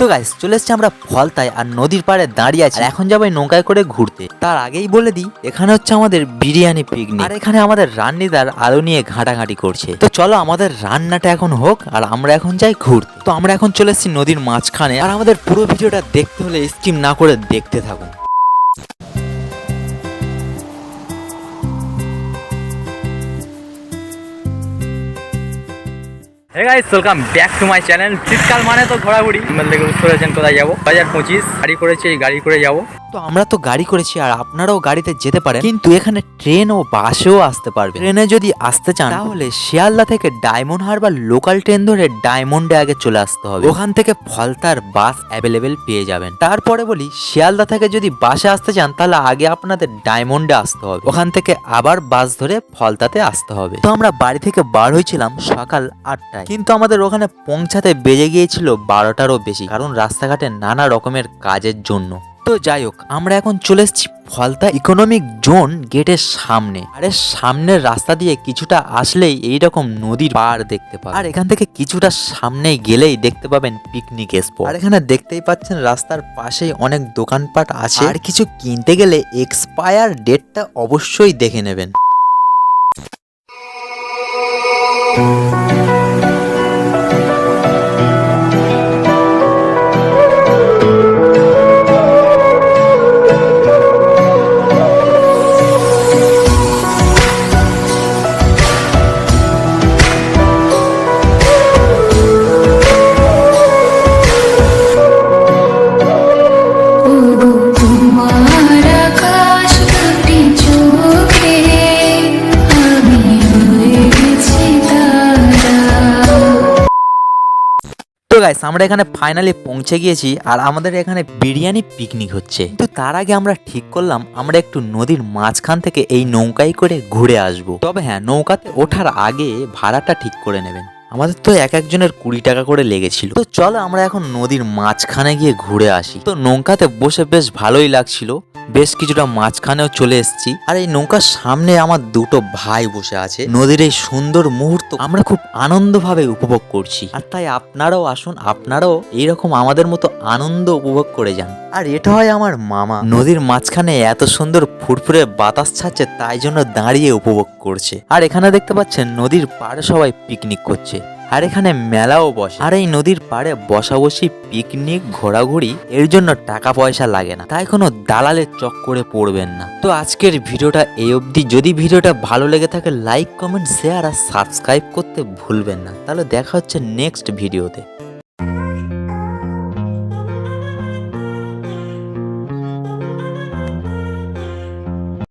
তো গাইস চলে এসছি আমরা ফলতায় আর নদীর পাড়ে দাঁড়িয়ে আছি। এখন যাব নৌকায় করে ঘুরতে। তার আগেই বলে দিই, এখানে হচ্ছে আমাদের বিরিয়ানি পিকনিক আর এখানে আমাদের রান্নিদার আলো নিয়ে ঘাঁটাঘাঁটি করছে। তো চলো আমাদের রান্নাটা এখন হোক, আর আমরা এখন যাই ঘুরতে। তো আমরা এখন চলে এসেছি নদীর মাঝখানে। আর আমাদের পুরো ভিডিওটা দেখতে হলে স্কিম না করে দেখতে থাকুন। Hey guys welcome back to my channel শীতকাল মানে তো ঘোরাঘুরি। থেকে বুঝতে কোথায় যাব? বাজার পঁচিশ, গাড়ি করেছি এই গাড়ি করে যাব। তো আমরা তো গাড়ি করেছি আর আপনারাও গাড়িতে যেতে পারেন। কিন্তু এখানে ট্রেন ও বাসেও আসতে পারবে। ট্রেনে যদি আসতে চান, তাহলে শিয়ালদা থেকে ডায়মন্ড হারবার লোকাল ট্রেন ধরে ডায়মন্ডে আগে চলে আসতে হবে। ওখান থেকে ফলতার বাস অ্যাভেলেবেল পেয়ে যাবেন। তারপরে বলি, শিয়ালদা থেকে যদি বাসে আসতে চান, তাহলে আগে আপনাদের ডায়মন্ডে আসতে হবে। ওখান থেকে আবার বাস ধরে ফলতাতে আসতে হবে। তো আমরা বাড়ি থেকে বার হয়েছিলাম সকাল আটটায়। কিন্তু আমাদের ওখানে পৌঁছাতে বেজে গিয়েছিল বারোটারও বেশি, কারণ রাস্তাঘাটে নানা রকমের কাজের জন্য। তো যাই হোক, আমরা এখন চলে এসেছি ফলতা ইকোনমিক জোন গেটের সামনে। আরে সামনের রাস্তা দিয়ে কিছুটা আসলেই এইরকম নদীর পাড় দেখতে পাবেন। আর এখান থেকে কিছুটা সামনে গেলেই দেখতে পাবেন পিকনিক স্পট আর এখানে দেখতেই পাচ্ছেন রাস্তার পাশেই অনেক দোকানপাট আছে। আর কিছু কিনতে গেলে এক্সপায়ার ডেটটা অবশ্যই দেখে নেবেন। গাইস আমরা এখানে ফাইনালি পৌঁছে গিয়েছি আর আমাদের এখানে বিরিয়ানি পিকনিক হচ্ছে। তো তার আগে আমরা ঠিক করলাম, আমরা একটু নদীর মাঝখান থেকে এই নৌকায় করে ঘুরে আসব। তবে হ্যাঁ নৌকাতে ওঠার আগে ভাড়াটা ঠিক করে নেবেন। আমাদের তো এক একজনের কুড়ি টাকা করে লেগেছিল। তো চলো আমরা এখন নদীর মাঝখানে গিয়ে ঘুরে আসি। তো নৌকাতে বসে বেশ ভালোই লাগছিল। বেশ কিছুটা মাঝখানেও চলে এসেছি। আর এই নৌকার সামনে আমার দুটো ভাই বসে আছে। নদীর এই সুন্দর মুহূর্ত আমরা খুব আনন্দভাবে উপভোগ করছি। আর তাই আপনারাও আসুন, আপনারাও এইরকম আমাদের মতো আনন্দ উপভোগ করে যান। আর এটা হয় আমার মামা। নদীর মাঝখানে এত সুন্দর ফুরফুরে বাতাস ছাড়ছে, তাই জন্য দাঁড়িয়ে উপভোগ করছে। আর এখানে দেখতে পাচ্ছেন, নদীর পাড়ে সবাই পিকনিক করছে। আর এখানে মেলাও বসে। আর এই নদীর পাড়ে বসাবসি পিকনিক, ঘোরাঘুরি, এর জন্য টাকা পয়সা লাগে না। তাই কোনো দালালের চক্করে পড়বেন না। তো আজকের ভিডিওটা এই অবধি। যদি ভিডিওটা ভালো লেগে থাকে লাইক কমেন্ট শেয়ার আর সাবস্ক্রাইব করতে ভুলবেন না। তাহলে দেখা হচ্ছে নেক্সট ভিডিওতে।